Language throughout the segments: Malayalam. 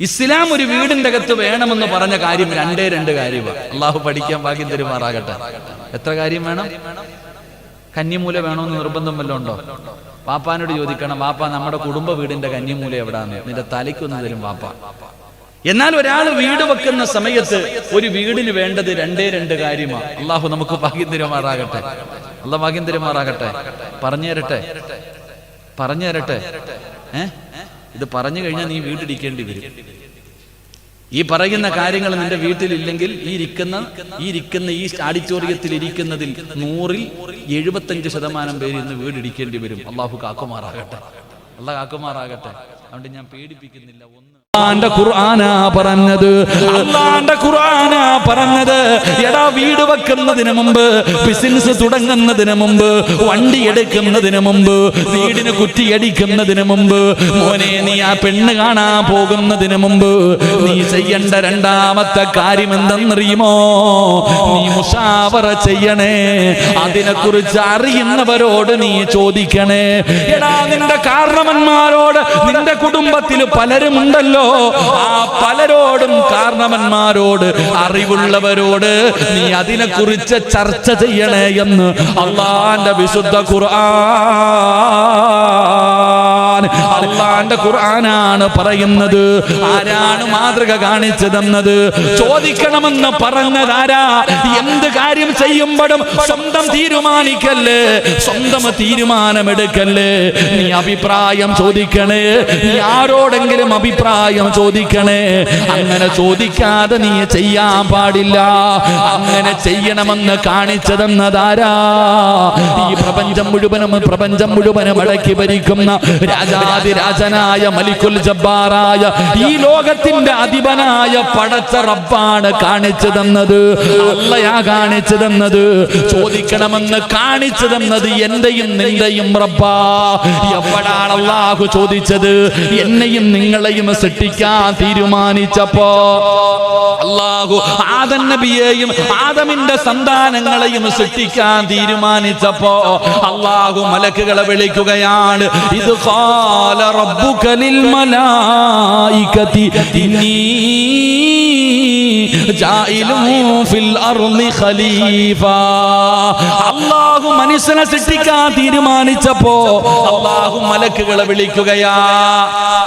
ഇസ്ലാം ഒരു വീടിന്റെ അകത്ത് വേണമെന്ന് പറഞ്ഞ കാര്യം രണ്ടേ രണ്ട് കാര്യമാണ് അള്ളാഹു പഠിക്കാൻ ഭാഗ്യം തരുമാറാകട്ടെ. എത്ര കാര്യം വേണം? കന്നിമൂല വേണമെന്ന് നിർബന്ധം വല്ലതും ഉണ്ടോ? പാപ്പാനോട് ചോദിക്കണം വാപ്പ നമ്മുടെ കുടുംബ വീടിന്റെ കന്നിമൂല എവിടാന്ന്? നിന്റെ തലയ്ക്കൊന്ന് തരും പാപ്പ എന്നാൽ ഒരാൾ വീട് വെക്കുന്ന സമയത്ത് ഒരു വീടിന് വേണ്ടത് രണ്ടേ രണ്ട് കാര്യമാണ് അള്ളാഹു നമുക്ക് ഭാഗ്യം തരുമാറാകട്ടെ. അള്ളാഹ് ഭാഗ്യം തരുമാറാകട്ടെ. പറഞ്ഞു തരട്ടെ പറഞ്ഞു തരട്ടെ ഏ? ഇത് പറഞ്ഞു കഴിഞ്ഞാൽ നീ വീട്ടിലിരിക്കേണ്ടി വരും. ഈ പറയുന്ന കാര്യങ്ങൾ നിന്റെ വീട്ടിലില്ലെങ്കിൽ ഈ ഇരിക്കുന്ന ഈ ഇരിക്കുന്ന ഈ ഓഡിറ്റോറിയത്തിൽ ഇരിക്കുന്നതിൽ നൂറിൽ എഴുപത്തഞ്ച് ശതമാനം പേര് ഇന്ന് വീടിടിക്കേണ്ടി വരും. അള്ളാഹു കാക്കുമാറാകട്ടെ. അള്ളാഹ് കാക്കുമാറാകട്ടെ. അതുകൊണ്ട് ഞാൻ പേടിപ്പിക്കുന്നില്ല. ഒന്ന് അള്ളാന്റെ ഖുർആനാ പറഞ്ഞത്. അള്ളാന്റെ ഖുർആനാ പറഞ്ഞത്. എടാ വീട് വെക്കുന്നതിന് മുമ്പ് ബിസിനസ് തുടങ്ങുന്നതിന് മുമ്പ് വണ്ടി എടുക്കുന്നതിന് മുമ്പ് വീടിന് കുറ്റിയടിക്കുന്നതിന് മുമ്പ് മോനെ നീ ആ പെണ്ണ് കാണാൻ പോകുന്നതിന് മുമ്പ് നീ ചെയ്യേണ്ട രണ്ടാമത്തെ കാര്യം എന്തെന്നറിയുമോ? നീ മുഷാവറ ചെയ്യണേ. അതിനെക്കുറിച്ച് അറിയുന്നവരോട് നീ ചോദിക്കണേ. എടാ നിന്റെ കാരണവന്മാരോട് നിന്റെ കുടുംബത്തിൽ പലരും ഉണ്ടല്ലോ ആ പലരോടും കാരണവന്മാരോട് അറിവുള്ളവരോട് നീ അതിനെക്കുറിച്ച് ചർച്ച ചെയ്യണേ എന്ന് അള്ളാന്റെ വിശുദ്ധ ഖുർആൻ. അള്ളാന്റെ ഖുർആനാണ് പറയുന്നത്. ആരാണ് മാതൃക കാണിച്ചതെന്നത്? ചോദിക്കണമെന്ന് പറഞ്ഞതാരാ എന്ത് കാര്യം ചെയ്യുമ്പോഴും സ്വന്തം തീരുമാനിക്കല്ലേ? സ്വന്തം തീരുമാനമെടുക്കല്ലേ? നീ അഭിപ്രായം ചോദിക്കണേ. നീ ആരോടെങ്കിലും അഭിപ്രായം ചോദിക്കണേ. അങ്ങനെ ചോദിക്കാതെ നീ ചെയ്യാൻ പാടില്ല. അങ്ങനെ ചെയ്യണമെന്ന് കാണിച്ചതെന്നതാരാ? ഈ പ്രപഞ്ചം മുഴുവനും പ്രപഞ്ചം മുഴുവനും അടക്കി ഭരിക്കുന്ന രാജാതിരാജനായ മലിക്കുൽ ജബ്ബാറായ ഈ ലോകത്തിന്റെ അധിപനായ പടച്ച റബ്ബാണ് കാണിച്ചു തന്നത്. അല്ലയാ കാണിച്ചു തന്നത്. ചോദിക്കണമെന്ന് കാണിച്ചു തന്നത് എന്റെയും നിന്റെയും റബ്ബാ. എപ്പോഴാണ് അള്ളാഹു ചോദിച്ചത്? എന്നെയും നിങ്ങളെയും സൃഷ്ടിക്കാൻ തീരുമാനിച്ചപ്പോ അള്ളാഹു ആദൻ നബിയെയും ആദമിന്റെ സന്താനങ്ങളെയും സൃഷ്ടിക്കാൻ തീരുമാനിച്ചപ്പോ അള്ളാഹു മലക്കുകളെ വിളിക്കുകയാണ് ഇത് ഖാല റബ്ബുക ലിൽ മലായികതി അള്ളാഹു മനുഷ്യനെ സൃഷ്ടിക്കാൻ തീരുമാനിച്ചപ്പോ അള്ളാഹു മലക്കുകളെ വിളിക്കുകയാ.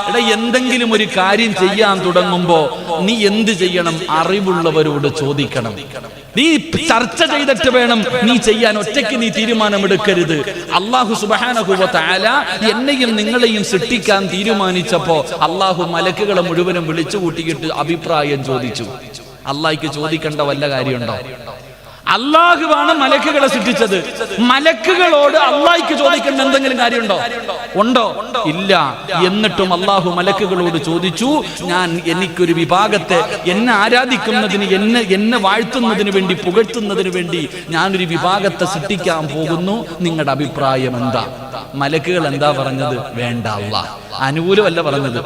എടാ എന്തെങ്കിലും ഒരു കാര്യം ചെയ്യാൻ തുടങ്ങുമ്പോ നീ എന്ത് ചെയ്യണം? അറിവുള്ളവരോട് ചോദിക്കണം. നീ ചർച്ച ചെയ്തിട്ട് വേണം നീ ചെയ്യാൻ. ഒറ്റയ്ക്ക് നീ തീരുമാനമെടുക്കരുത്. അള്ളാഹു സുബാനഹുല എന്നെയും നിങ്ങളെയും സൃഷ്ടിക്കാൻ തീരുമാനിച്ചപ്പോ അള്ളാഹു മലക്കുകളെ മുഴുവനും വിളിച്ചു കൂട്ടിയിട്ട് അഭിപ്രായം ചോദിച്ചു. അള്ളാഹിക്ക് ചോദിക്കേണ്ട വല്ല കാര്യമുണ്ടോ? അള്ളാഹുവാണ് മലക്കുകളെ സൃഷ്ടിച്ചത്. മലക്കുകളോട് അള്ളാഹിക്ക് ചോദിക്കേണ്ട എന്തെങ്കിലും കാര്യമുണ്ടോ? ഉണ്ടോ? ഇല്ല. എന്നിട്ടും അള്ളാഹു മലക്കുകളോട് ചോദിച്ചു ഞാൻ എനിക്കൊരു വിഭാഗത്തെ എന്നെ ആരാധിക്കുന്നതിന് എന്നെ എന്നെ വാഴ്ത്തുന്നതിന് വേണ്ടി പുകഴ്ത്തുന്നതിന് വേണ്ടി ഞാനൊരു വിഭാഗത്തെ സൃഷ്ടിക്കാൻ പോകുന്നു. നിങ്ങളുടെ അഭിപ്രായം എന്താ? മലക്കുകൾ എന്താ പറഞ്ഞത്? വേണ്ട അള്ളാഹ്. അനുകൂലമല്ല പറഞ്ഞത്.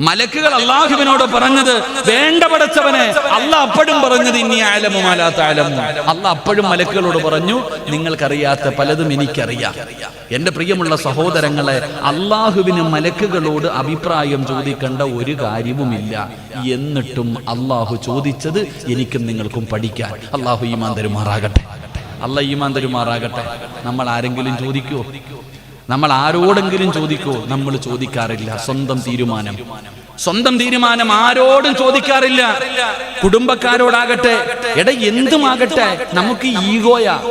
മലക്കുകൾ അള്ളാഹുവിനോട് പറഞ്ഞത് വേണ്ട പടച്ചവനെ അല്ല അപ്പോഴും പറഞ്ഞത് ഇനി ആലമും അല്ലാത്ത ആലമും അല്ല അപ്പോഴും മലക്കുകളോട് പറഞ്ഞു നിങ്ങൾക്കറിയാത്ത പലതും എനിക്കറിയാം. എന്റെ പ്രിയമുള്ള സഹോദരങ്ങളെ അള്ളാഹുവിന് മലക്കുകളോട് അഭിപ്രായം ചോദിക്കേണ്ട ഒരു കാര്യവുമില്ല. എന്നിട്ടും അള്ളാഹു ചോദിച്ചത് എനിക്കും നിങ്ങൾക്കും പഠിക്കാൻ. അള്ളാഹു ഈമാൻ തരുമാറാകട്ടെ. അല്ല ഈമാൻ തരുമാറാകട്ടെ. നമ്മൾ ആരെങ്കിലും ചോദിക്കുവോ? നമ്മൾ ആരോടെങ്കിലും ചോദിക്കോ? നമ്മൾ ചോദിക്കാറില്ല. സ്വന്തം തീരുമാനം. സ്വന്തം തീരുമാനം ആരോടും ചോദിക്കാറില്ല. കുടുംബക്കാരോടാകട്ടെ എട എന്തുമാകട്ടെ നമുക്ക് ഈഗോയാ.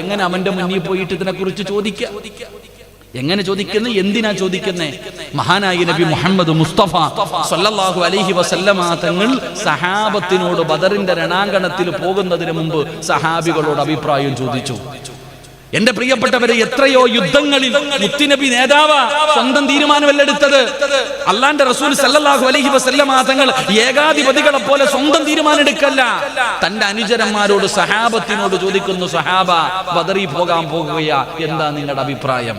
എങ്ങനെ അവന്റെ മുന്നിൽ പോയിട്ട് ഇതിനെ കുറിച്ച് ചോദിക്കാം? എങ്ങനെ ചോദിക്കുന്നത് എന്തിനാ ചോദിക്കുന്നേ? മഹാനായി നബി മുഹമ്മദ് മുസ്തഫ സല്ലല്ലാഹു അലൈഹി വസല്ലമ തങ്ങൾ സഹാബത്തിനോട് ബദറിന്റെ രണാങ്കണത്തിൽ പോകുന്നതിന് മുമ്പ് സഹാബികളോട് അഭിപ്രായം ചോദിച്ചു. എന്റെ പ്രിയപ്പെട്ടവരെ എത്രയോ യുദ്ധങ്ങളിൽ മുത്തുനബി നേതാവ് സ്വന്തം തീരുമാനമല്ല എടുത്തത്. അള്ളാന്റെ റസൂൽ സല്ലല്ലാഹു അലൈഹി വസല്ലമ തങ്ങൾ ഏകാധിപതികളെ പോലെ സ്വന്തം തീരുമാനം എടുക്കല്ല. തന്റെ അനുചരന്മാരോട് സഹാബത്തിനോട് ചോദിക്കുന്നു സഹാബ ബദറി പോകാൻ പോകുകയാ. എന്താ നിങ്ങളുടെ അഭിപ്രായം?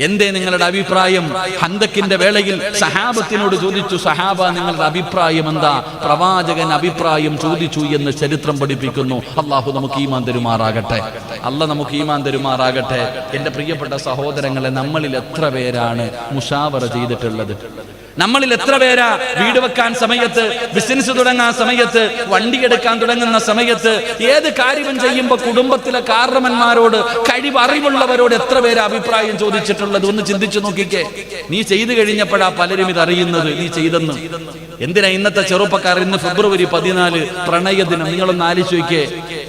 എന്തേ നിങ്ങളുടെ അഭിപ്രായം? ഹന്തക്കിന്റെ വേളയിൽ സഹാബത്തിനോട് ചോദിച്ചു സഹാബ നിങ്ങളുടെ അഭിപ്രായം എന്താ? പ്രവാചകൻ അഭിപ്രായം ചോദിച്ചു എന്ന് ചരിത്രം പഠിപ്പിക്കുന്നു. അള്ളാഹു നമുക്ക് ഈമാൻ തരുമാറാകട്ടെ. അല്ല നമുക്ക് ഈമാൻ തരുമാറാകട്ടെ. എന്റെ പ്രിയപ്പെട്ട സഹോദരങ്ങളെ നമ്മളിൽ എത്ര പേരാണ് മുഷാവറ ചെയ്തിട്ടുള്ളത്? നമ്മളിൽ എത്ര പേരാ വീട് വെക്കാൻ സമയത്ത് ബിസിനസ് തുടങ്ങാൻ സമയത്ത് വണ്ടി എടുക്കാൻ തുടങ്ങുന്ന സമയത്ത് ഏത് കാര്യവും ചെയ്യുമ്പോൾ കുടുംബത്തിലെ കാരണവന്മാരോട് കഴിവ് അറിവുള്ളവരോട് എത്ര പേര് അഭിപ്രായം ചോദിച്ചിട്ടുള്ളത്? ഒന്ന് ചിന്തിച്ചു നോക്കിക്കേ. നീ ചെയ്തു കഴിഞ്ഞപ്പോഴാ പലരും ഇത് അറിയുന്നത്. നീ ചെയ്തെന്ന്. എന്തിനാ ഇന്നത്തെ ചെറുപ്പക്കാർ ഇന്ന് ഫെബ്രുവരി പതിനാല് പ്രണയ ദിനം നിങ്ങളൊന്ന് ആലോചിക്കേ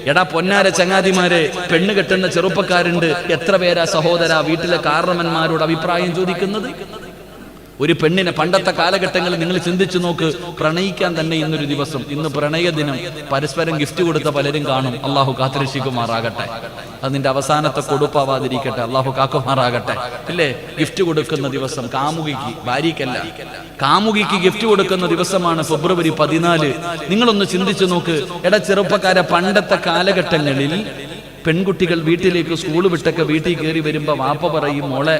എടാ പൊന്നാര ചങ്ങാതിമാരെ പെണ്ണ് കെട്ടുന്ന ചെറുപ്പക്കാരുണ്ട്. എത്ര പേരാ സഹോദര വീട്ടിലെ കാരണവന്മാരോട് അഭിപ്രായം ചോദിക്കുന്നത്? ഒരു പെണ്ണിനെ പണ്ടത്തെ കാലഘട്ടങ്ങളിൽ നിങ്ങൾ ചിന്തിച്ചു നോക്ക് പ്രണയിക്കാൻ തന്നെ ഇന്നൊരു ദിവസം. ഇന്ന് പ്രണയ ദിനം പരസ്പരം ഗിഫ്റ്റ് കൊടുത്ത പലരും കാണും. അള്ളാഹു കാത്തിരക്ഷിക്കുമാറാകട്ടെ. അതിന്റെ അവസാനത്തെ കൊടുപ്പാവാതിരിക്കട്ടെ. അള്ളാഹു കാക്കുമാറാകട്ടെ. ഇല്ലേ? ഗിഫ്റ്റ് കൊടുക്കുന്ന ദിവസം കാമുകിക്ക് ഭാര്യയ്ക്കല്ല. കാമുകിക്ക് ഗിഫ്റ്റ് കൊടുക്കുന്ന ദിവസമാണ് ഫെബ്രുവരി പതിനാല്. നിങ്ങളൊന്ന് ചിന്തിച്ചു നോക്ക്. എടാ ചെറുപ്പക്കാരെ പണ്ടത്തെ കാലഘട്ടങ്ങളിൽ പെൺകുട്ടികൾ വീട്ടിലേക്ക് സ്കൂൾ വിട്ടൊക്കെ വീട്ടിൽ കയറി വരുമ്പോ വാപ്പ പറയും മോളെ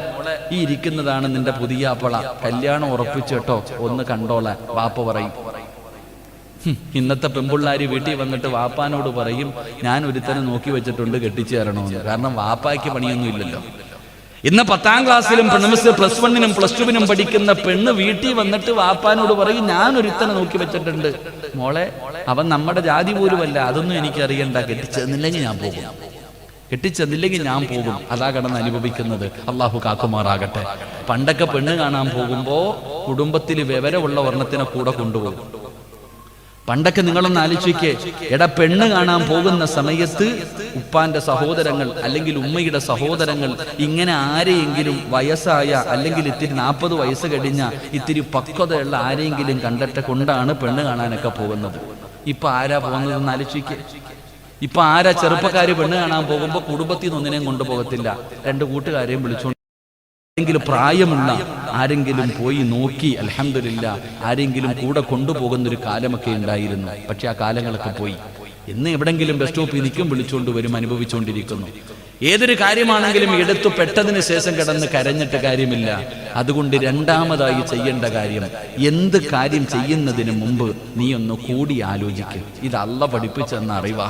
ഈ ഇരിക്കുന്നതാണ് നിന്റെ പുതിയ അപ്പള. കല്യാണം ഉറപ്പിച്ചേട്ടോ ഒന്ന് കണ്ടോളെ വാപ്പ പറയും. ഇന്നത്തെ പെമ്പുള്ളാരി വീട്ടിൽ വന്നിട്ട് വാപ്പാനോട് പറയും ഞാൻ ഒരുത്തനെ നോക്കി വെച്ചിട്ടുണ്ട് കെട്ടിച്ചു തരണമെന്ന് കാരണം വാപ്പായ്ക്ക് പണിയൊന്നും ഇല്ലല്ലോ. ഇന്ന് പത്താം ക്ലാസ്സിലും പ്ലസ് പ്ലസ് വണ്ണിനും പ്ലസ് ടുവിനും പഠിക്കുന്ന പെണ്ണ് വീട്ടിൽ വന്നിട്ട് വാപ്പാനോട് പറയും ഞാൻ ഒരുത്തനെ നോക്കി വെച്ചിട്ടുണ്ട്. മോളെ അവൻ നമ്മുടെ ജാതി പോലുമല്ല. അതൊന്നും എനിക്ക് അറിയണ്ട കെട്ടിച്ചെന്നില്ലെങ്കിൽ ഞാൻ പോകും. കെട്ടിച്ചെന്നില്ലെങ്കിൽ ഞാൻ പോകും. അതാ കടന്ന് അനുഭവിക്കുന്നത്. അള്ളാഹു കാക്കുമാറാകട്ടെ. പണ്ടൊക്കെ പെണ്ണ് കാണാൻ പോകുമ്പോ കുടുംബത്തിൽ വിവരമുള്ള വർണത്തിനെ കൂടെ കൊണ്ടുപോകും. പണ്ടൊക്കെ നിങ്ങളൊന്ന് ആലോചിക്കേ എടാ പെണ്ണ് കാണാൻ പോകുന്ന സമയത്ത് ഉപ്പാന്റെ സഹോദരങ്ങൾ അല്ലെങ്കിൽ ഉമ്മയുടെ സഹോദരങ്ങൾ ഇങ്ങനെ ആരെയെങ്കിലും വയസ്സായ അല്ലെങ്കിൽ ഇത്തിരി നാൽപ്പത് വയസ്സ് കഴിഞ്ഞ ഇത്തിരി പക്വതയുള്ള ആരെയെങ്കിലും കണ്ടിട്ട് കൊണ്ടാണ് പെണ്ണ് കാണാനൊക്കെ പോകുന്നത്. ഇപ്പൊ ആരാ പോകുന്നതെന്ന് ആലോചിക്കേ. ഇപ്പൊ ആരാ ചെറുപ്പക്കാര് പെണ്ണ് കാണാൻ പോകുമ്പോ കുടുംബത്തിൽ നിന്ന് ഒന്നിനെയും കൊണ്ടുപോകത്തില്ല. രണ്ട് കൂട്ടുകാരെയും വിളിച്ചോണ്ട് ആരെങ്കിലും പ്രായമുള്ള ആരെങ്കിലും പോയി നോക്കി അലഹമില്ല ആരെങ്കിലും കൂടെ കൊണ്ടുപോകുന്ന ഒരു കാലമൊക്കെ ഉണ്ടായിരുന്നു. പക്ഷെ ആ കാലങ്ങളൊക്കെ പോയി. ഇന്ന് എവിടെങ്കിലും ബസ് സ്റ്റോപ്പിൽ നിൽക്കും വിളിച്ചുകൊണ്ട് വരും അനുഭവിച്ചുകൊണ്ടിരിക്കുന്നു. ഏതൊരു കാര്യമാണെങ്കിലും എടുത്തു പെട്ടതിന് ശേഷം കിടന്ന് കരഞ്ഞിട്ട് കാര്യമില്ല. അതുകൊണ്ട് രണ്ടാമതായി ചെയ്യേണ്ട കാര്യം എന്ത് കാര്യം ചെയ്യുന്നതിന് മുമ്പ് നീ ഒന്ന് കൂടി ആലോചിക്കും. ഇത് അല്ല പഠിപ്പിച്ചെന്ന അറിവാ.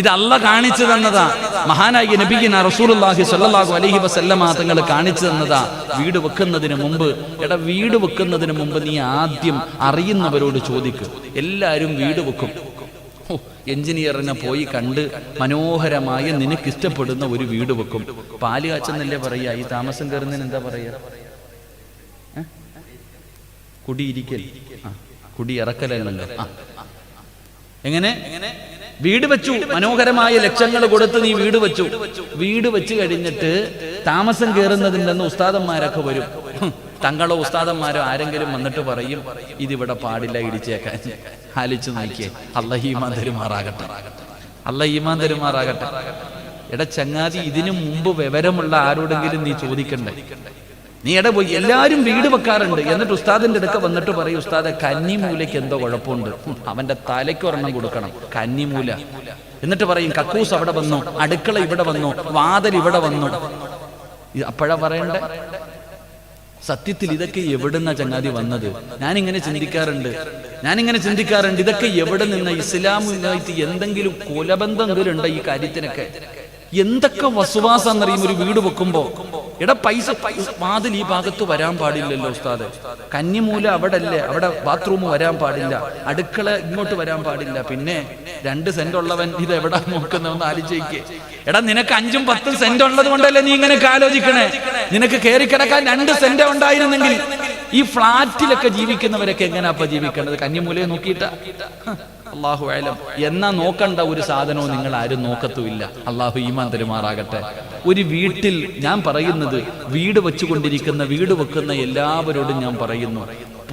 ഇത് അല്ല കാണിച്ചു തന്നതാ മഹാനായ നബിഗിന റസൂലുള്ളാഹി സ്വല്ലല്ലാഹു അലൈഹി വസല്ലമ കാണിച്ചു തന്നതാ വീട് വെക്കുന്നതിന് മുമ്പ് എടാ വീട് വെക്കുന്നതിന് മുമ്പ് നീ ആദ്യം അറിയുന്നവരോട് ചോദിക്കും. എല്ലാവരും വീട് വെക്കും. എഞ്ചിനീയറിനെ പോയി കണ്ട് മനോഹരമായ നിനക്ക് ഇഷ്ടപ്പെടുന്ന ഒരു വീട് വെക്കും. പാൽ കാച്ചെന്നല്ലേ പറയാ ഈ താമസം കയറുന്നതിന് എന്താ പറയാ കുടിയിരിക്കൽ. ആ കുടി ഇറക്കലല്ലോ എങ്ങനെ? വീട് വെച്ചു. മനോഹരമായ ലക്ഷങ്ങൾ കൊടുത്ത് നീ വീട് വെച്ചു. വീട് വെച്ചു കഴിഞ്ഞിട്ട് താമസം കയറുന്നതിൽ നിന്ന് ഉസ്താദന്മാരൊക്കെ വരും. തങ്ങളോ ഉസ്താദന്മാരോ ആരെങ്കിലും വന്നിട്ട് പറയും ഇതിവിടെ പാടില്ല ഇടിച്ചേക്കാൻ. ആലിച്ചു നോക്കിയേ അള്ളഹീമാൻ തെരുമാറാകട്ടെ. തരുമാറാകട്ടെ തെരുമാറാകട്ടെ. എടാ ചങ്ങാതി ഇതിനു മുമ്പ് വിവരമുള്ള ആരോടെങ്കിലും നീ ചോദിക്കണ്ടേ? നീ എട പോയി എല്ലാരും വീട് വെക്കാറുണ്ട്. എന്നിട്ട് ഉസ്താദിന്റെ അടുക്ക വന്നിട്ട് പറയും ഉസ്താദെ കന്നിമൂലയ്ക്ക് എന്തോ കുഴപ്പമുണ്ട്. അവന്റെ തലയ്ക്ക് ഒരെണ്ണം കൊടുക്കണം. കന്നിമൂല. എന്നിട്ട് പറയും കക്കൂസ് അവിടെ വന്നു അടുക്കള ഇവിടെ വന്നു വാതിൽ ഇവിടെ വന്നു. അപ്പോഴാ പറയണ്ടേ? സത്യത്തിൽ ഇതൊക്കെ എവിടുന്ന ചങ്ങാതി വന്നത്? ഞാനിങ്ങനെ ചിന്തിക്കാറുണ്ട്. ഞാനിങ്ങനെ ചിന്തിക്കാറുണ്ട്. ഇതൊക്കെ എവിടെ നിന്ന്? ഇസ്ലാമുമായിട്ട് എന്തെങ്കിലും കൊലബന്ധമെങ്കിലും ഉണ്ടോ ഈ കാര്യത്തിനൊക്കെ? എന്തൊക്കെ വസുവാസം എന്നറിയും ഒരു വീട് വെക്കുമ്പോ? എടാ പൈസ വാതിൽ ഈ ഭാഗത്ത് വരാൻ പാടില്ലല്ലോ ഉസ്താദ്. കന്നിമൂല അവിടെ അല്ലേ അവിടെ ബാത്റൂം വരാൻ പാടില്ല. അടുക്കള ഇങ്ങോട്ട് വരാൻ പാടില്ല. പിന്നെ രണ്ട് സെന്റ് ഉള്ളവൻ ഇത് എവിടെ നോക്കുന്നവെന്ന് ആലോചിക്കേ. എടാ നിനക്ക് അഞ്ചും പത്തും സെന്റ് ഉള്ളത് കൊണ്ടല്ലേ നീ ഇങ്ങനെ ആലോചിക്കണേ നിനക്ക് കയറി കിടക്കാൻ രണ്ട് സെന്റ് ഉണ്ടായിരുന്നെങ്കിൽ ഈ ഫ്ലാറ്റിലൊക്കെ ജീവിക്കുന്നവരൊക്കെ എങ്ങനെയാ ജീവിക്കേണ്ടത് കന്നിമൂലയെ നോക്കിയിട്ട? അള്ളാഹു അലം എന്നാ നോക്കണ്ട ഒരു സാധനവും നിങ്ങൾ ആരും നോക്കത്തുമില്ല. അള്ളാഹു ഈമാൻ തരുമാറാകട്ടെ. ഒരു വീട്ടിൽ ഞാൻ പറയുന്നത് വീട് വെച്ചുകൊണ്ടിരിക്കുന്ന വീട് വെക്കുന്ന എല്ലാവരോടും ഞാൻ പറയുന്നു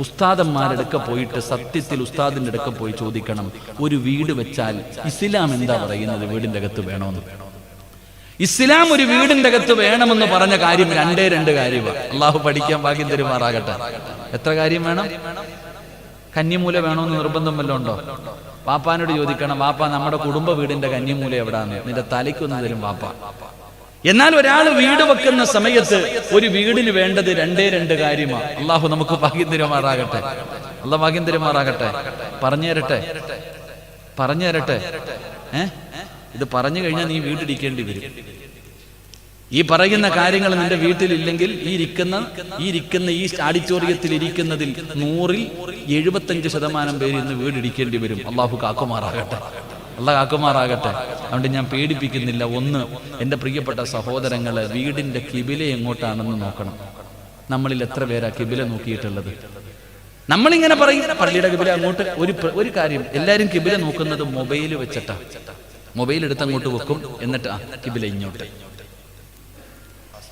ഉസ്താദന്മാരടുക്ക പോയിട്ട് സത്യത്തിൽ ഉസ്താദിന്റെ അടുക്ക പോയി ചോദിക്കണം ഒരു വീട് വെച്ചാൽ ഇസ്ലാം എന്താ പറയുന്നത് വീടിന്റെ അകത്ത് വേണമെന്ന് ഇസ്ലാം ഒരു വീടിന്റെ അകത്ത് വേണമെന്ന് പറഞ്ഞ കാര്യം രണ്ടേ രണ്ട് കാര്യമാണ് അള്ളാഹു പഠിക്കാൻ ഭാഗ്യം തരുമാറാകട്ടെ. എത്ര കാര്യം വേണം? കന്നിമൂല വേണമെന്ന് നിർബന്ധം വല്ലതും ഉണ്ടോ? വാപ്പാനോട് ചോദിക്കണം വാപ്പ നമ്മുടെ കുടുംബ വീടിന്റെ കന്നിമൂല എവിടാന്ന്? നിന്റെ തലയ്ക്കൊന്നു തരും വാപ്പ. എന്നാൽ ഒരാൾ വീട് വെക്കുന്ന സമയത്ത് ഒരു വീടിന് വേണ്ടത് രണ്ടേ രണ്ട് കാര്യമാണ് അള്ളാഹു നമുക്ക് ഭാഗ്യം തരുമാറാകട്ടെ തരുമാറാകട്ടെ പറഞ്ഞു തരട്ടെ? പറഞ്ഞു തരട്ടെ? ഏ? ഇത് പറഞ്ഞു കഴിഞ്ഞാൽ നീ വീട്ടിടിക്കേണ്ടി വരും. ഈ പറയുന്ന കാര്യങ്ങൾ നിന്റെ വീട്ടിലില്ലെങ്കിൽ ഈ ഇരിക്കുന്ന ഈ ഇരിക്കുന്ന ഈ ആഡിറ്റോറിയത്തിൽ ഇരിക്കുന്നതിൽ നൂറിൽ എഴുപത്തഞ്ച് ശതമാനം പേര് ഇന്ന് വീടിടിക്കേണ്ടി വരും. അള്ളാഹു കാക്കുമാറാകട്ടെ. അള്ള കാക്കുമാറാകട്ടെ. അതുകൊണ്ട് ഞാൻ പേടിപ്പിക്കുന്നില്ല. ഒന്ന് എന്റെ പ്രിയപ്പെട്ട സഹോദരങ്ങളെ വീടിന്റെ കിബില എങ്ങോട്ടാണെന്ന് നോക്കണം. നമ്മളിൽ എത്ര പേരാ കിബില നോക്കിയിട്ടുള്ളത്? നമ്മളിങ്ങനെ പറയും പള്ളിയുടെ കിബില അങ്ങോട്ട് ഒരു ഒരു കാര്യം. എല്ലാരും കിബില നോക്കുന്നത് മൊബൈൽ വെച്ചിട്ടാ. മൊബൈൽ എടുത്ത് അങ്ങോട്ട് വെക്കും. എന്നിട്ട് ആ കിബില ഇങ്ങോട്ട്.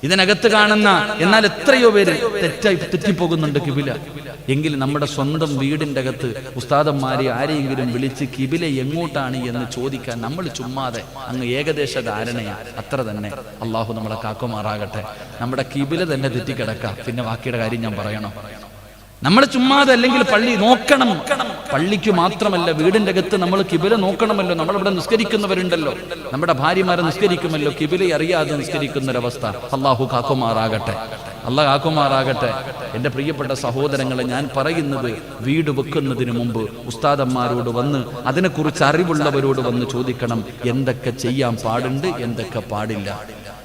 ഇതിനകത്ത് കാണുന്ന എന്നാൽ എത്രയോ പേര് തെറ്റായി തെറ്റിപ്പോകുന്നുണ്ട് കിബില. എങ്കിൽ നമ്മുടെ സ്വന്തം വീടിന്റെ അകത്ത് ഉസ്താദന്മാരെ ആരെയെങ്കിലും വിളിച്ച് കിബില എങ്ങോട്ടാണ് എന്ന് ചോദിക്കാൻ നമ്മൾ ചുമ്മാതെ അങ്ങ് ഏകദേശ ധാരണയാ. അത്ര തന്നെ. അള്ളാഹു നമ്മളെ കാക്കുമാറാകട്ടെ. നമ്മുടെ കിബില തന്നെ തെറ്റിക്കിടക്കാം. പിന്നെ ബാക്കിയുടെ കാര്യം ഞാൻ പറയണം. നമ്മൾ ചുമ്മാതെ അല്ലെങ്കിൽ പള്ളി നോക്കണം. പള്ളിക്ക് മാത്രമല്ല വീടിന്റെ അകത്ത് നമ്മൾ കിബില നോക്കണമല്ലോ. നമ്മളിവിടെ നിസ്കരിക്കുന്നവരുണ്ടല്ലോ. നമ്മുടെ ഭാര്യമാരെ നിസ്കരിക്കുമല്ലോ. കിബില അറിയാതെ നിസ്കരിക്കുന്ന ഒരവസ്ഥ അള്ളാഹു കാക്കുമാറാകട്ടെ. അള്ളാഹ് കാക്കുമാറാകട്ടെ. എന്റെ പ്രിയപ്പെട്ട സഹോദരങ്ങളെ ഞാൻ പറയുന്നത് വീട് വെക്കുന്നതിന് മുമ്പ് ഉസ്താദന്മാരോട് വന്ന് അതിനെക്കുറിച്ച് അറിവുള്ളവരോട് വന്ന് ചോദിക്കണം. എന്തൊക്കെ ചെയ്യാൻ പാടുണ്ട് എന്തൊക്കെ പാടില്ല.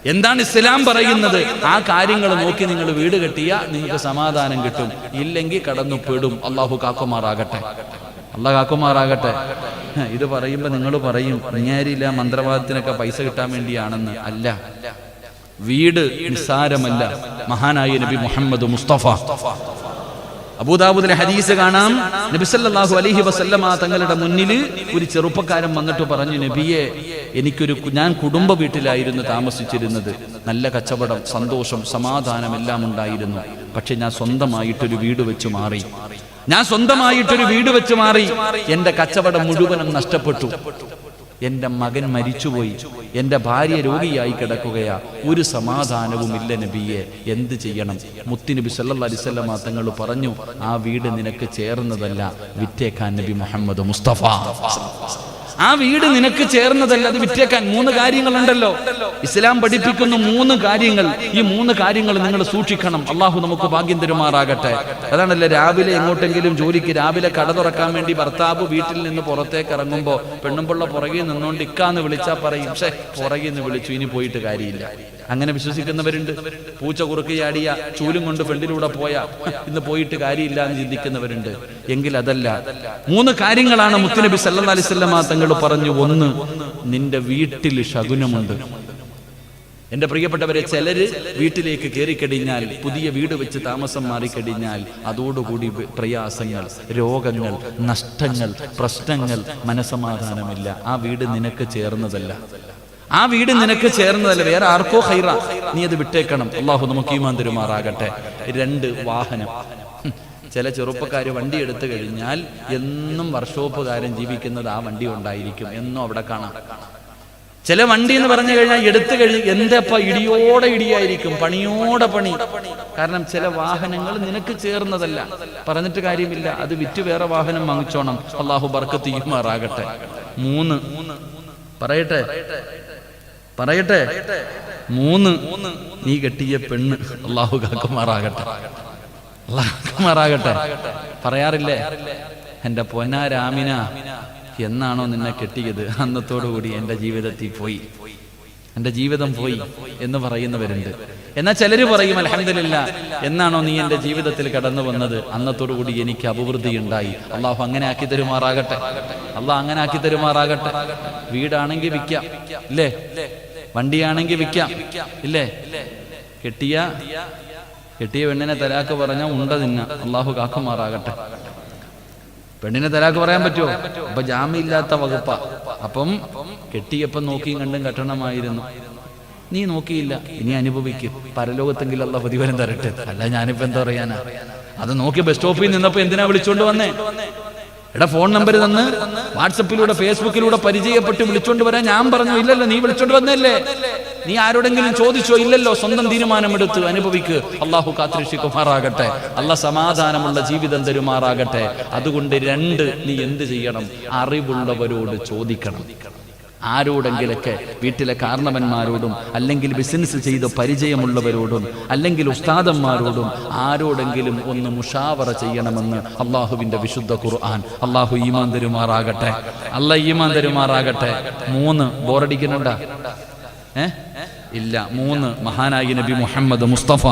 എന്താണ് ഇസ്ലാം പറയുന്നത്? ആ കാര്യങ്ങൾ നോക്കി നിങ്ങൾ വീട് കെട്ടിയ നിങ്ങൾക്ക് സമാധാനം കിട്ടും. ഇല്ലെങ്കിൽ കടന്നു പെടും. അള്ളാഹു കാക്കുമാറാകട്ടെ. അല്ല കാക്കുമാറാകട്ടെ. ഇത് പറയുമ്പോൾ നിങ്ങൾ പറയും ഇങ്ങാരില്ല മന്ത്രവാദത്തിനൊക്കെ പൈസ കിട്ടാൻ വേണ്ടിയാണെന്ന്. അല്ല. വീട് നിസ്സാരമല്ല. മഹാനായ നബി മുഹമ്മദ് മുസ്തഫ. അബൂദാബുദിലെ ഹദീസ് കാണാം. നബിസല്ലാഹു അലഹി വസല്ലമ തങ്ങളുടെ മുന്നിൽ ഒരു ചെറുപ്പക്കാരൻ വന്നിട്ട് പറഞ്ഞു നബിയെ എനിക്കൊരു ഞാൻ കുടുംബ വീട്ടിലായിരുന്നു താമസിച്ചിരുന്നത്. നല്ല കച്ചവടം സന്തോഷം സമാധാനം എല്ലാം ഉണ്ടായിരുന്നു. പക്ഷെ ഞാൻ സ്വന്തമായിട്ടൊരു വീട് വെച്ച് മാറി. ഞാൻ സ്വന്തമായിട്ടൊരു വീട് വെച്ച് മാറി. എന്റെ കച്ചവടം മുഴുവനും നഷ്ടപ്പെട്ടു. എന്റെ മകൻ മരിച്ചുപോയി. എന്റെ ഭാര്യ രോഗിയായി കിടക്കുകയാ. ഒരു സമാധാനവും ഇല്ല നബിയെ. എന്ത് ചെയ്യണം? മുത്തുനബി സല്ലല്ലാഹു അലൈഹി വസല്ലമ തങ്ങൾ പറഞ്ഞു ആ വീട് നിനക്ക് ചേർന്നതല്ല വിറ്റേക്കാൻ നബി മുഹമ്മദ് മുസ്തഫ. ആ വീട് നിനക്ക് ചേർന്നതല്ല അത് വിറ്റേക്കാൻ മൂന്ന് കാര്യങ്ങളുണ്ടല്ലോ. ഇസ്ലാം പഠിപ്പിക്കുന്ന മൂന്ന് കാര്യങ്ങൾ. ഈ മൂന്ന് കാര്യങ്ങൾ നിങ്ങൾ സൂക്ഷിക്കണം. അള്ളാഹു നമുക്ക് ഭാഗ്യം തരുമാറാകട്ടെ. അതാണല്ലോ രാവിലെ എങ്ങോട്ടെങ്കിലും ജോലിക്ക് രാവിലെ കട തുറക്കാൻ വേണ്ടി ഭർത്താവ് വീട്ടിൽ നിന്ന് പുറത്തേക്ക് ഇറങ്ങുമ്പോൾ പെണ്ണുമ്പുള്ള പുറകിൽ നിന്നുകൊണ്ട് ഇക്കാന്ന് വിളിച്ചാൽ പറയും പക്ഷേ പുറകിൽ നിന്ന് വിളിച്ചു ഇനി പോയിട്ട് കാര്യമില്ല. അങ്ങനെ വിശ്വസിക്കുന്നവരുണ്ട്. പൂച്ച കുറുക്കിയാടിയ ചൂലും കൊണ്ട് ഫ്രണ്ടിലൂടെ പോയ ഇന്ന് പോയിട്ട് കാര്യമില്ല എന്ന് ചിന്തിക്കുന്നവരുണ്ട്. എങ്കിൽ അതല്ല. മൂന്ന് കാര്യങ്ങളാണ് മുത്തുനബി സല്ലാ അലൈഹി തങ്ങൾ പറഞ്ഞു. ഒന്ന് നിന്റെ വീട്ടിൽ ശകുനമുണ്ട്. എന്റെ പ്രിയപ്പെട്ടവരെ ചിലര് വീട്ടിലേക്ക് കയറിക്കഴിഞ്ഞാൽ പുതിയ വീട് വെച്ച് താമസം മാറിക്കഴിഞ്ഞാൽ അതോടുകൂടി പ്രയാസങ്ങൾ രോഗങ്ങൾ നഷ്ടങ്ങൾ പ്രശ്നങ്ങൾ മനസമാധാനമില്ല. ആ വീട് നിനക്ക് ചേർന്നതല്ല. ആ വീട് നിനക്ക് ചേർന്നതല്ല? വേറെ ആർക്കോ ഹൈറ. നീ അത് വിട്ടേക്കണം. അള്ളാഹു നമുക്ക് ഈമാൻ തരുമാറാകട്ടെ. രണ്ട് വാഹനം. ചില ചെറുപ്പക്കാർ വണ്ടി എടുത്തു കഴിഞ്ഞാൽ എന്നും വർഷോപ്പുകാരൻ ജീവിക്കുന്നത് ആ വണ്ടി ഉണ്ടായിരിക്കും എന്നും അവിടെ കാണാം. ചില വണ്ടി എന്ന് പറഞ്ഞു കഴിഞ്ഞാൽ എടുത്തു കഴിഞ്ഞ് എന്തപ്പ ഇടിയോടെ ഇടിയായിരിക്കും. പണിയോടെ പണി. കാരണം ചില വാഹനങ്ങൾ നിനക്ക് ചേർന്നതല്ല. പറഞ്ഞിട്ട് കാര്യമില്ല. അത് വിറ്റ് വേറെ വാഹനം വാങ്ങിച്ചോണം. അള്ളാഹു ബർക്കത്ത് തീരുമാറാകട്ടെ മൂന്ന്. പറയട്ടെ? പറയട്ടെ മൂന്ന് നീ കെട്ടിയ പെണ്ണ് അള്ളാഹു കാക്കുമാറാകട്ടെ. അള്ളാഹുമാറാകട്ടെ പറയാറില്ലേ? എന്റെ പൊന്നാരാമിന എന്നാണോ നിന്നെ കെട്ടിയത്? അന്നത്തോടുകൂടി എന്റെ ജീവിതത്തിൽ പോയി. എന്റെ ജീവിതം പോയി എന്ന് പറയുന്നവരുണ്ട്. എന്നാ ചിലര് പറയും അലഹമില്ല എന്നാണോ നീ എന്റെ ജീവിതത്തിൽ കടന്നു വന്നത്? അന്നത്തോടുകൂടി എനിക്ക് അഭിവൃദ്ധി ഉണ്ടായി. അള്ളാഹു അങ്ങനെ ആക്കി തരുമാറാകട്ടെ. അള്ളാഹ് അങ്ങനെ ആക്കി തരുമാറാകട്ടെ. വീടാണെങ്കിൽ വിൽക്കാം ഇല്ലേ? വണ്ടിയാണെങ്കിൽ വിൽക്കാം. ഇല്ലേ? കെട്ടിയ കെട്ടിയ പെണ്ണിനെ തലാക്ക് പറഞ്ഞാൽ ഉണ്ട തിന്ന. അള്ളാഹു കാക്കുമാറാകട്ടെ. പെണ്ണിനെ തലാക്ക് പറയാൻ പറ്റുമോ? അപ്പൊ ജാമ്യമില്ലാത്ത വകുപ്പ. അപ്പം കെട്ടിയപ്പം നോക്കിയും കണ്ടും കെട്ടണമായിരുന്നു. നീ നോക്കിയില്ല. ഇനി അനുഭവിക്കും. പരലോകത്തെങ്കിലും അല്ല പ്രതിഫലം തരട്ടെ. അല്ല ഞാനിപ്പോ എന്താ പറയാനാ. അത് നോക്കി ബസ് സ്റ്റോപ്പിൽ നിന്നപ്പോ എന്തിനാ വിളിച്ചോണ്ട് വന്നേ? എടാ ഫോൺ നമ്പർ തന്ന് വാട്സപ്പിലൂടെ ഫേസ്ബുക്കിലൂടെ പരിചയപ്പെട്ട് വിളിച്ചോണ്ട് വരാൻ ഞാൻ പറഞ്ഞു ഇല്ലല്ലോ നീ വിളിച്ചോണ്ട് വന്നല്ലേ നീ ആരോടെങ്കിലും ചോദിച്ചോ ഇല്ലല്ലോ സ്വന്തം തീരുമാനമെടുത്ത് അനുഭവിക്ക്. അള്ളാഹു കാത്തിരക്ഷിക്കുമാറാകട്ടെ. അല്ല സമാധാനമുള്ള ജീവിതം തരുമാറാകട്ടെ. അതുകൊണ്ട് രണ്ട് നീ എന്ത് ചെയ്യണം? അറിവുള്ളവരോട് ചോദിക്കണം. ആരോടെങ്കിലൊക്കെ വീട്ടിലെ കാരണവന്മാരോടും അല്ലെങ്കിൽ ബിസിനസ് ചെയ്ത് പരിചയമുള്ളവരോടും അല്ലെങ്കിൽ ഉസ്താദന്മാരോടും ആരോടെങ്കിലും ഒന്ന് മുഷാവറ ചെയ്യണമെന്ന് അള്ളാഹുവിന്റെ വിശുദ്ധ ഖുർആൻ. അള്ളാഹു ഈമാൻ തരുമാറാകട്ടെ. അല്ല ഈമാൻ തരുമാറാകട്ടെ. മൂന്ന് ബോറടിക്കുന്നുണ്ട? ഏ? ഇല്ല. മൂന്ന്. മഹാനായി നബി മുഹമ്മദ് മുസ്തഫ.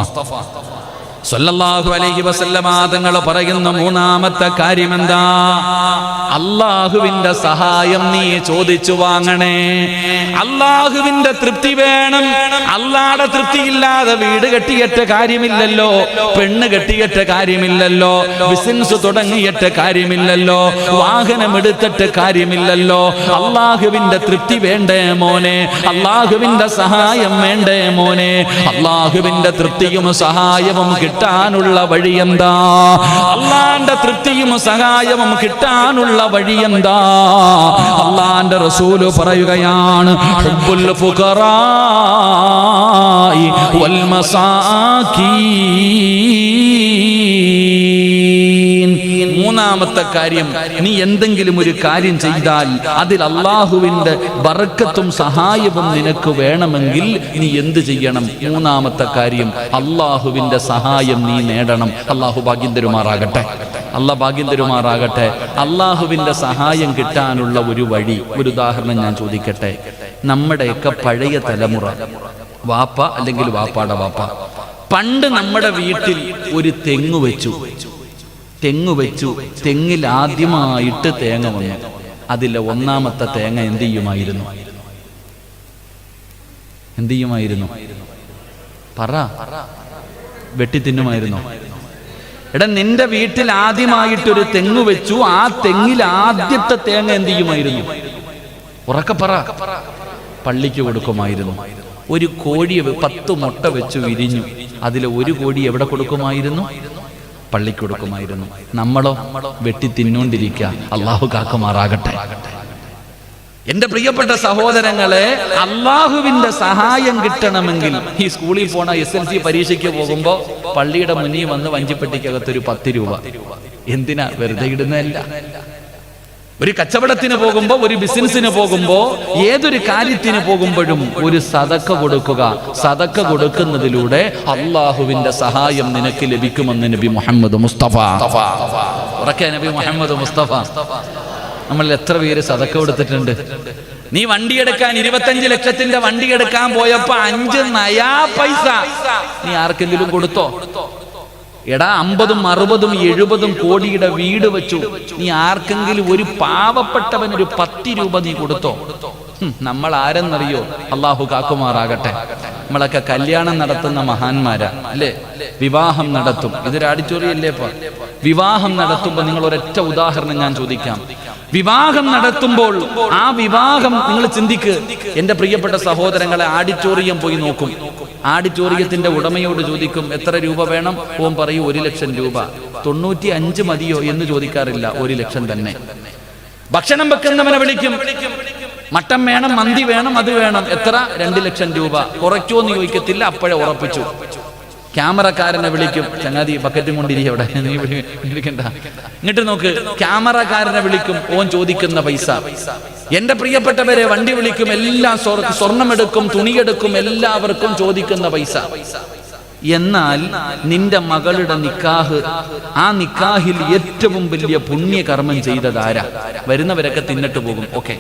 സല്ലല്ലാഹു അലൈഹി വസല്ലം തങ്ങൾ പറയുന്ന മൂന്നാമത്തെ കാര്യം എന്താ അള്ളാഹുവിന്റെ സഹായം നീ ചോദിച്ചു വാങ്ങണേ. അള്ളാഹുവിന്റെ തൃപ്തി വേണം. അള്ളാടെ തൃപ്തിയില്ലാതെ വീട് കെട്ടിയിട്ട കാര്യമില്ലല്ലോ. പെണ്ണ് കെട്ടിയിട്ട കാര്യമില്ലല്ലോ. ബിസിനസ് തുടങ്ങിയിട്ട കാര്യമില്ലല്ലോ. വാഹനം എടുത്തിട്ട് കാര്യമില്ലല്ലോ. അള്ളാഹുവിന്റെ തൃപ്തി വേണ്ടേ മോനെ? അള്ളാഹുവിന്റെ സഹായം വേണ്ടേ മോനെ? അള്ളാഹുവിന്റെ തൃപ്തിയും സഹായവും കിട്ടാനുള്ള വഴി എന്താ അള്ളാന്റെ തൃപ്തിയും സഹായവും കിട്ടാനുള്ള വഴി എന്താ അള്ളാന്റെ റസൂൽ പറയുകയാണ് വൽ മസാകീൻ മൂന്നാമത്തെ കാര്യം നീ എന്തെങ്കിലും ഒരു കാര്യം ചെയ്താൽ അതിൽ അള്ളാഹുവിന്റെ ബറക്കത്തും സഹായവും നിനക്ക് വേണമെങ്കിൽ നീ എന്ത് ചെയ്യണം? മൂന്നാമത്തെ കാര്യം അള്ളാഹുവിന്റെ സഹായം നീ നേടണം. അള്ളാഹു ഭാഗ്യം തരുമാറാകട്ടെ അള്ളാഹ് ഭാഗ്യം തരുമാറാകട്ടെ സഹായം കിട്ടാനുള്ള ഒരു വഴി ഒരു ഉദാഹരണം ഞാൻ ചോദിക്കട്ടെ. നമ്മുടെയൊക്കെ പഴയ തലമുറ വാപ്പ അല്ലെങ്കിൽ വാപ്പാടെ വാപ്പ പണ്ട് നമ്മുടെ വീട്ടിൽ ഒരു തെങ്ങ് വെച്ചു. തെങ്ങ് വെച്ചു. തെങ്ങിൽ ആദ്യമായിട്ട് തേങ്ങ വന്നു. അതിലെ ഒന്നാമത്തെ തേങ്ങ എന്ത് ചെയ്യുമായിരുന്നു? എന്ത് ചെയ്യുമായിരുന്നു? പറ. വെട്ടി തിന്നുമായിരുന്നു എടാ നിന്റെ വീട്ടിൽ ആദ്യമായിട്ടൊരു തെങ്ങ് വെച്ചു. ആ തെങ്ങിൽ ആദ്യത്തെ തേങ്ങ എന്ത് ചെയ്യുമായിരുന്നു? പറ. പള്ളിക്ക് കൊടുക്കുമായിരുന്നു. ഒരു കോഴി പത്ത് മുട്ട വെച്ചു വിരിഞ്ഞു. അതിലെ ഒരു കോഴി എവിടെ കൊടുക്കുമായിരുന്നു? പള്ളിക്ക് കൊടുക്കുമായിരുന്നു നമ്മളോ വെട്ടി തിന്നോണ്ടിരിക്കുക. അള്ളാഹു കാക്കുമാറാകട്ടെ. എന്റെ പ്രിയപ്പെട്ട സഹോദരങ്ങളെ അള്ളാഹുവിന്റെ സഹായം കിട്ടണമെങ്കിൽ ഈ സ്കൂളിൽ പോണ എസ് എൽ സി പരീക്ഷയ്ക്ക് പോകുമ്പോ പള്ളിയുടെ മുന്നിൽ വന്ന് വഞ്ചിപ്പെട്ടിക്കകത്തൊരു പത്ത് രൂപ. എന്തിനാ വെറുതെ ഇടുന്നതല്ല. ഒരു കച്ചവടത്തിന് പോകുമ്പോ ഒരു ബിസിനസിന് പോകുമ്പോ ഏതൊരു കാര്യത്തിന് പോകുമ്പോഴും ഒരു സതക്ക കൊടുക്കുക. സതക്ക കൊടുക്കുന്നതിലൂടെ അള്ളാഹുവിന്റെ സഹായം നിനക്ക് ലഭിക്കുമെന്ന് നബി മുഹമ്മദ് മുസ്തഫ. ഉറക്കെ നബി മുഹമ്മദ് മുസ്തഫ. നമ്മൾ എത്ര പേര് സതക്ക കൊടുത്തിട്ടുണ്ട്? നീ വണ്ടി എടുക്കാൻ ഇരുപത്തഞ്ച് ലക്ഷത്തിന്റെ വണ്ടി എടുക്കാൻ പോയപ്പോ അഞ്ച് നയാ പൈസ. നീ ആർക്കെങ്കിലും കൊടുത്തോ? എടാ അമ്പതും അറുപതും എഴുപതും കോടിയുടെ വീട് വെച്ചു. നീ ആർക്കെങ്കിലും ഒരു പാവപ്പെട്ടവൻ ഒരു പത്ത് രൂപ നീ കൊടുത്തോ? നമ്മൾ ആരെന്നറിയോ? അള്ളാഹു കാക്കുമാറാകട്ടെ. നമ്മളൊക്കെ കല്യാണം നടത്തുന്ന മഹാന്മാരാ അല്ലേ? വിവാഹം നടത്തും. ഇതൊരു ആഡിറ്റോറിയല്ലേ ഇപ്പൊ? വിവാഹം നടത്തുമ്പോൾ നിങ്ങൾ ഒരൊറ്റ ഉദാഹരണം ഞാൻ ചോദിക്കാം. വിവാഹം നടത്തുമ്പോൾ ആ വിവാഹം നിങ്ങൾ ചിന്തിക്ക്. എന്റെ പ്രിയപ്പെട്ട സഹോദരങ്ങളെ ആഡിറ്റോറിയം പോയി നോക്കും. ആഡിറ്റോറിയത്തിന്റെ ഉടമയോട് ചോദിക്കും എത്ര രൂപ വേണം? ഓം പറയും ഒരു ലക്ഷം രൂപ. തൊണ്ണൂറ്റി അഞ്ച് മതിയോ എന്ന് ചോദിക്കാറില്ല ഒരു ലക്ഷം തന്നെ. ഭക്ഷണം വെക്കുന്നവനെ വിളിക്കും. മട്ടം വേണം മന്തി വേണം അത് വേണം. എത്ര? രണ്ട് ലക്ഷം രൂപ. കുറയ്ക്കോ എന്ന് ചോദിക്കത്തില്ല അപ്പോഴേ ഉറപ്പിച്ചു. ക്യാമറക്കാരനെ വിളിക്കും. ചങ്ങാതി ബക്കറ്റും കൊണ്ടിരിക്കും അവിടെ. നീ വിളി- വിളിക്കണ്ട. എന്നിട്ട് നോക്ക്. ക്യാമറക്കാരനെ വിളിക്കും. ഓൻ ചോദിക്കുന്ന പൈസ. എന്റെ പ്രിയപ്പെട്ടവരെ വണ്ടി വിളിക്കും. എല്ലാം സ്വർണമെടുക്കും തുണിയെടുക്കും എല്ലാവർക്കും ചോദിക്കുന്ന പൈസ. എന്നാൽ നിന്റെ മകളുടെ നിക്കാഹ് ആ നിക്കാഹിൽ ഏറ്റവും വലിയ പുണ്യകർമ്മം ചെയ്തതാരാ വരുന്നവരൊക്കെ തിന്നിട്ട് പോകും. ഓക്കെ.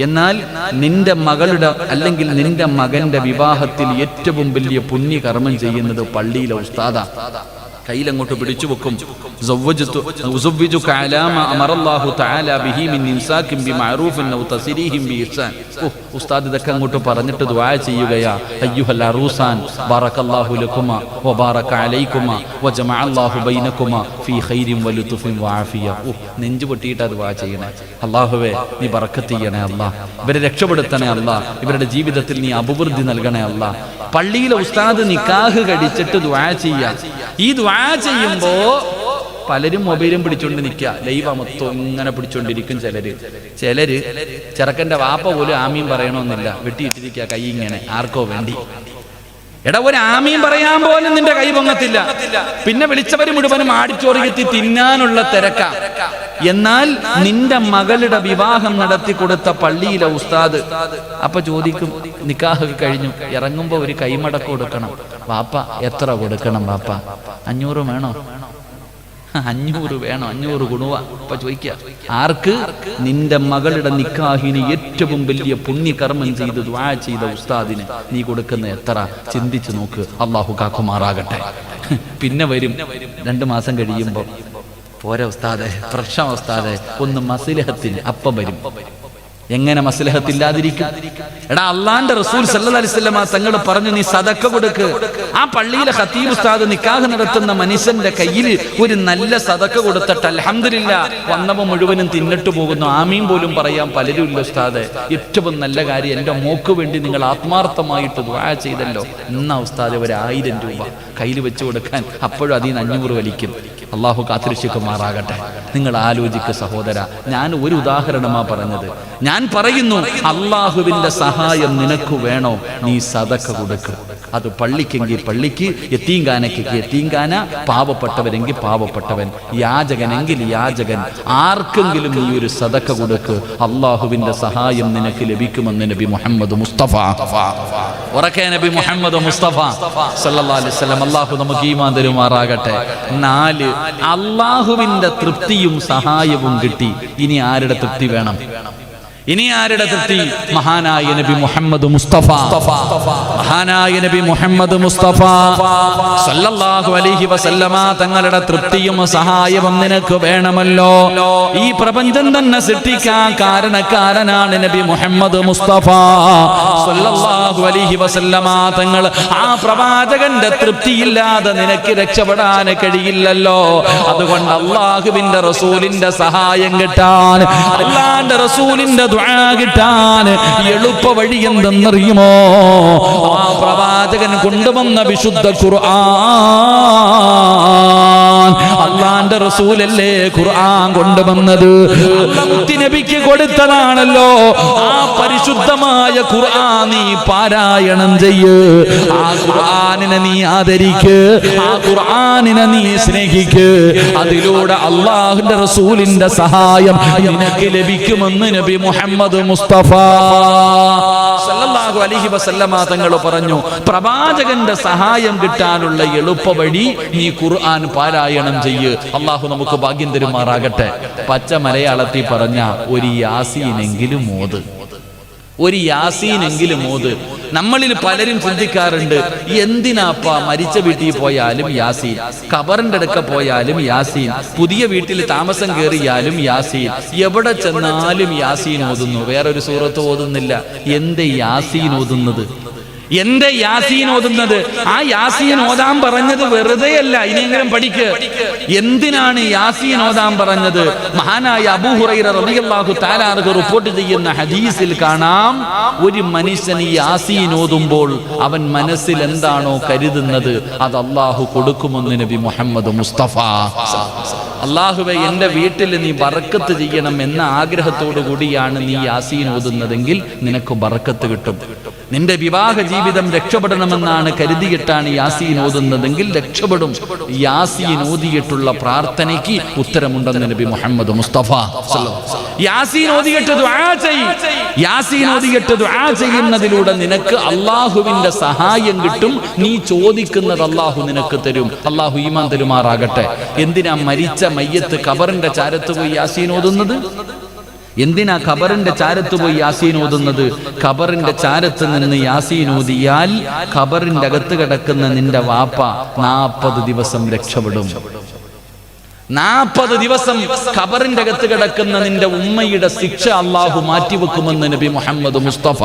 എന്നാൽ നിന്റെ മകളുടെ അല്ലെങ്കിൽ നിന്റെ മകന്റെ വിവാഹത്തിൽ ഏറ്റവും വലിയ പുണ്യകർമ്മം ചെയ്യുന്നത് പള്ളിയിലെ ഉസ്താദ. കയ്യിലങ്ങോട്ട് പിടിച്ചു വെക്കും അങ്ങോട്ട് പറഞ്ഞിട്ട് ദ്വാ ചെയ്യുകയാ. അയ്യുഹൽ നീ ബറക്കത്ത് ചെയ്യണേ അല്ലാഹ് ഇവരെ രക്ഷപ്പെടുത്തണേ അല്ലാഹ് ഇവരുടെ ജീവിതത്തിൽ നീ അഭിവൃദ്ധി നൽകണേ അല്ല. പള്ളിയിലെ ഉസ്താദ് നിക്കാഹ് കടിച്ചിട്ട് ദ്വാ ചെയ്യാം. ഈ ദ്വാ ചെയ്യുമ്പോ പലരും മൊബൈലും പിടിച്ചോണ്ട് നിൽക്കുക ലൈവ് മൊത്തം ഇങ്ങനെ പിടിച്ചോണ്ടിരിക്കും ചിലര്. ചിലര് ചെറുക്കന്റെ വാപ്പ പോലും ആമീൻ പറയണമെന്നില്ല വെട്ടിയിട്ടിരിക്കുക കൈ ഇങ്ങനെ. ആർക്കോ വേണ്ടി. എടാ ഒരു ആമീൻ പറയാൻ പോലും നിന്റെ കൈ പൊങ്ങത്തില്ല. പിന്നെ വിളിച്ചവര് മുഴുവനും ആടിച്ചോറിയെത്തി തിന്നാനുള്ള തിരക്ക. എന്നാൽ നിന്റെ മകളുടെ വിവാഹം നടത്തി കൊടുത്ത പള്ളിയിലെ ഉസ്താദ്. അപ്പൊ ചോദിക്കും നിക്കാഹ് കഴിഞ്ഞു. ഇറങ്ങുമ്പോ ഒരു കൈമടക്ക് കൊടുക്കണം. വാപ്പ എത്ര കൊടുക്കണം വാപ്പ? അഞ്ഞൂറ് വേണോ? അഞ്ഞൂറ് വേണം അഞ്ഞൂറ് ഗുണവ. ഇപ്പൊ ചോദിക്കുക ആർക്ക്? നിന്റെ മകളുടെ നിക്കാഹിന് ഏറ്റവും വലിയ പുണ്യകർമ്മം ചെയ്ത് ദ്വാ ചെയ്ത ഉസ്താദിന് നീ കൊടുക്കുന്ന എത്ര? ചിന്തിച്ചു നോക്ക് അള്ളാഹു കാക്കുമാറാകട്ടെ. പിന്നെ വരും. രണ്ടു മാസം കഴിയുമ്പോൾ പോരാ ഉസ്താദെ പ്രശ്നം ഉസ്താദെ ഒന്ന് മസിലഹത്തിന് അപ്പം വരും. എങ്ങനെ മസ്ലഹത്തില്ലാതിരിക്കും? എടാ അള്ളാന്റെ റസൂൽ വസല്ലമ തങ്ങൾ പറഞ്ഞു നീ സതക്ക കൊടുക്ക്. ആ പള്ളിയിലെ ഖത്തീബ് ഉസ്താദ് നിക്കാഹ് നടത്തുന്ന മനുഷ്യന്റെ കയ്യിൽ ഒരു നല്ല സതക്ക കൊടുത്തിട്ട് അലഹമില്ല വന്നവ മുഴുവനും തിന്നിട്ട് പോകുന്നു. ആമീൻ പോലും പറയാൻ പലരും ഇല്ല ഉസ്താദ്. ഏറ്റവും നല്ല കാര്യം എന്റെ മോക്ക് വേണ്ടി നിങ്ങൾ ആത്മാർത്ഥമായിട്ട് ദുആ ചെയ്തല്ലോ. എന്നാ ഉസ്താദ് ഒരു രൂപ കയ്യിൽ വെച്ച് കൊടുക്കാൻ അപ്പോഴും അതിൽ നിന്ന് അഞ്ഞൂറ് വലിക്കും. അള്ളാഹു കാത്തിരക്ഷിക്കുമാറാകട്ടെ. നിങ്ങൾ ആലോചിക്ക് സഹോദര ഞാൻ ഒരു ഉദാഹരണമാ പറഞ്ഞത്. ഞാൻ പറയുന്നു അള്ളാഹുവിന്റെ സഹായം നിനക്ക് വേണോ? നീ സതക്ക കൊടുക്ക്. അത് പള്ളിക്കെങ്കിൽ പള്ളിക്ക് എത്തീങ്കാനയ്ക്ക് എത്തീങ്കാന പാവപ്പെട്ടവരെങ്കിൽ പാവപ്പെട്ടവൻ യാചകനെങ്കിൽ യാചകൻ ആർക്കെങ്കിലും നീ ഒരു സദക്ക കൊടുക്ക് അള്ളാഹുവിന്റെ സഹായം നിനക്ക് ലഭിക്കുമെന്ന് നബി മുഹമ്മദ് മുസ്തഫ. ഉറക്കെ നബി മുഹമ്മദ് മുസ്തഫ. വസല്ലം അള്ളാഹു നമുക്ക് ഈമാൻ തരുമാറാകട്ടെ. നാല് അള്ളാഹുവിന്റെ തൃപ്തിയും സഹായവും കിട്ടി. ഇനി ആരുടെ തൃപ്തി വേണം? ഇനി ആരുടെ തൃപ്തി? മഹാനായ നബി മുഹമ്മദ് മുസ്തഫ. മഹാനായ നബി മുഹമ്മദ് മുസ്തഫ. സല്ലല്ലാഹു അലൈഹി വസല്ലമ തങ്ങളുടെ തൃപ്തിയും സഹായവും നിനക്ക് വേണമല്ലോ. ഈ പ്രപഞ്ചം തന്നെ സൃഷ്ടിക്കാൻ കാരണക്കാരനാണ് നബി മുഹമ്മദ് മുസ്തഫ. സല്ലല്ലാഹു അലൈഹി വസല്ലമ തങ്ങൾ ആ പ്രവാചകന്റെ തൃപ്തിയില്ലാതെ നിനക്ക് രക്ഷപ്പെടാൻ കഴിയില്ലല്ലോ. അതുകൊണ്ട് അള്ളാഹുവിന്റെ റസൂലിന്റെ സഹായം കിട്ടാൻ അള്ളാന്റെ റസൂലിന്റെ ദുആ കിട്ടാൻ എളുപ്പ വഴി എന്തെന്നറിയുമോ? ആ പ്രവാചകൻ കൊണ്ടുവന്ന വിശുദ്ധ ഖുർആൻ. അള്ളാന്റെ റസൂലല്ലേ ഖുർആൻ കൊണ്ടുവന്നത്? നബിക്ക് കൊടുത്തതാണല്ലോ. ആ പരിശുദ്ധമായ ഖുർആൻ നീ പാരായണം ചെയ്യ്. ആ ഖുർആനിനെ നീ ആദരിക്ക്. ആ ഖുർആനിനെ നീ സ്നേഹിക്ക്. അതിലൂടെ അള്ളാഹുന്റെ റസൂലിന്റെ സഹായം നിനക്ക് ലഭിക്കുമെന്ന് നബി മുഹമ്മദ് മുസ്തഫ. സല്ലല്ലാഹു അലൈഹി വസല്ലമ തങ്ങൾ പറഞ്ഞു പ്രവാചകന്റെ സഹായം കിട്ടാനുള്ള എളുപ്പ വഴി നീ ഖുർആൻ പാരായണം ചെയ്യ്. അള്ളാഹു നമുക്ക് ഭാഗ്യം തരുമാറാകട്ടെ. പച്ച മലയാളത്തിൽ പറഞ്ഞ ഒരു യാസീനെങ്കിലും മോത് ഒരു യാസീനെങ്കിലും ഓത്. നമ്മളിൽ പലരും ചിന്തിക്കാറുണ്ട് എന്തിനാപ്പ മരിച്ച വീട്ടിൽ പോയാലും യാസീൻ കബറിന്റെ അടുക്ക പോയാലും യാസീൻ പുതിയ വീട്ടിൽ താമസം കയറിയാലും യാസീൻ എവിടെ ചെന്നാലും യാസീൻ ഓതുന്നു. വേറൊരു സൂറത്ത് ഓതുന്നില്ല. എന്ത് യാസീൻ ഓതുന്നത്? എന്റെ യാസീൻ ഓതുന്നത്? ആ യാസീൻ ഓതാൻ പറഞ്ഞത് വെറുതെ അല്ല ഇനിയെങ്കിലും പഠിക്ക്. എന്തിനാണ് യാസീൻ ഓതാൻ പറഞ്ഞത്? മഹാനായ അബൂഹുറൈറ തആലാർക്ക് റിപ്പോർട്ട് ചെയ്യുന്ന ഹദീസിൽ കാണാം. ഒരു മനുഷ്യൻ ഈ യാസീൻ ഓതുമ്പോൾ അവൻ മനസ്സിൽ എന്താണോ കരുതുന്നത്? അത് അള്ളാഹു കൊടുക്കുമെന്ന് നബി മുഹമ്മദ് മുസ്തഫ. അള്ളാഹുവെ എന്റെ വീട്ടിൽ നീ ബറക്കത്ത് ചെയ്യണം എന്ന ആഗ്രഹത്തോടു കൂടിയാണ് നീ യാസീൻ ഓതുന്നതെങ്കിൽ നിനക്ക് ബറക്കത്ത് കിട്ടും. നിന്റെ വിവാഹ ജീവിതം രക്ഷപ്പെടണമെന്നാണ് കരുതിയിട്ടാണ് യാസീൻ ഓതുന്നതെങ്കിൽ രക്ഷപ്പെടും. യാസീൻ ഓതിയിട്ടുള്ള പ്രാർത്ഥനയ്ക്ക് ഉത്തരമുണ്ടെന്ന് നബി മുഹമ്മദ് മുസ്തഫ യാസീൻ ഓതിയിട്ട് യാസീൻ ഓതിയിട്ട് ചെയ്യുന്നതിലൂടെ നിനക്ക് അള്ളാഹുവിന്റെ സഹായം കിട്ടും. നീ ചോദിക്കുന്നത് അള്ളാഹു നിനക്ക് തരും. അള്ളാഹു ഈമാൻ തരുമാറാകട്ടെ. എന്തിനാ മരിച്ച മയ്യത്ത് കബറിന്റെ ചാരത്ത് പോയി യാസീൻ ഓതുന്നത്? എന്തിനാ ഖബറിന്റെ ചാരത്ത് പോയി യാസീൻ ഓതുന്നത്? ഖബറിന്റെ ചാരത്ത് നിന്ന് യാസീൻ ഓതിയാൽ ഖബറിന്റെ അകത്ത് കിടക്കുന്ന നിന്റെ വാപ്പ നാൽപ്പത് ദിവസം രക്ഷപ്പെടും. നാൽപ്പത് ദിവസം ഖബറിന്റെ അകത്ത് കിടക്കുന്ന നിന്റെ ഉമ്മയുടെ ശിക്ഷ അള്ളാഹു മാറ്റിവെക്കുമെന്ന് നബി മുഹമ്മദ് മുസ്തഫ.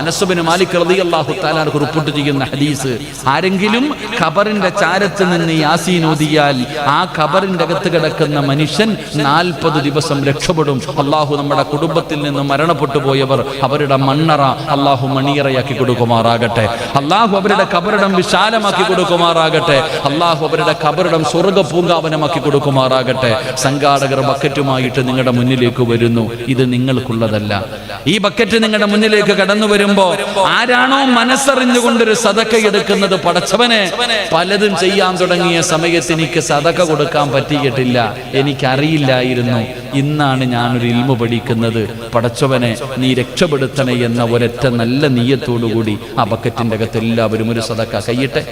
അനസുബിന് മാലിക് റളിയല്ലാഹു തആലാർക്ക് റിപ്പോർട്ട് ചെയ്യുന്ന ഹദീസ്. ആരെങ്കിലും ഖബറിന്റെ ചാരത്ത് നിന്ന് യാസീൻ ഓതിയാൽ ആ ഖബറിന്റെ അകത്ത് കിടക്കുന്ന മനുഷ്യൻ നാൽപ്പത് ദിവസം രക്ഷപ്പെടും. അള്ളാഹു നമ്മുടെ കുടുംബത്തിൽ നിന്ന് മരണപ്പെട്ടു പോയവർ അവരുടെ മണ്ണറ അള്ളാഹു മണിയറയാക്കി കൊടുക്കുമാറാകട്ടെ. അള്ളാഹു അവരുടെ കബറിടം വിശാലമാക്കി കൊടുക്കുമാറാകട്ടെ. അള്ളാഹു അവരുടെ കബറിടം സ്വർഗ പൂങ്കാവനമാക്കി കൊടുക്കുമാറാകട്ടെ. സംഘാടകർ ബക്കറ്റുമായിട്ട് നിങ്ങളുടെ മുന്നിലേക്ക് വരുന്നു. ഇത് നിങ്ങൾക്കുള്ളതല്ല. ഈ ബക്കറ്റ് നിങ്ങളുടെ മുന്നിലേക്ക് കടന്നു വരുമ്പോ ആരാണോ മനസ്സറിഞ്ഞുകൊണ്ടൊരു സതക്ക എടുക്കുന്നത് പടച്ചവനെ പലതും ചെയ്യാൻ തുടങ്ങിയ സമയത്ത് എനിക്ക് സതക്ക കൊടുക്കാൻ പറ്റിയിട്ടില്ല. എനിക്കറിയില്ലായിരുന്നു. ഇന്നാണ് ഞാനൊരു ഇൽമ പഠിക്കുന്നത്. പടച്ചവനെ നീ രക്ഷപ്പെടുത്തണേ എന്ന ഒരൊറ്റ നല്ല നീയത്തോടുകൂടി ആ ബക്കറ്റിന്റെ അകത്ത് എല്ലാവരും ഒരു സതക്ക കൈയിട്ടെ.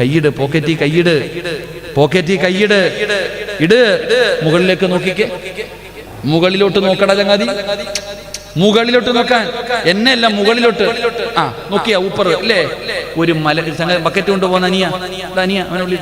കൈയിട് പോക്കറ്റി കൈയിട്. പോക്കറ്റിൽ കൈയിട് ഇട്. മുകളിലേക്ക് നോക്കിക്കേ. മുകളിലോട്ട് നോക്കട ചങ്ങാതി. മുകളിലോട്ട് നോക്കാൻ. എന്നെ അല്ല മുകളിലോട്ട്. ആ നോക്കിയാ ഊപ്പർ അല്ലേ ഒരു മല ബക്കറ്റ് കൊണ്ട് പോകുന്ന അനിയ. അനിയ അവനുള്ളിൽ.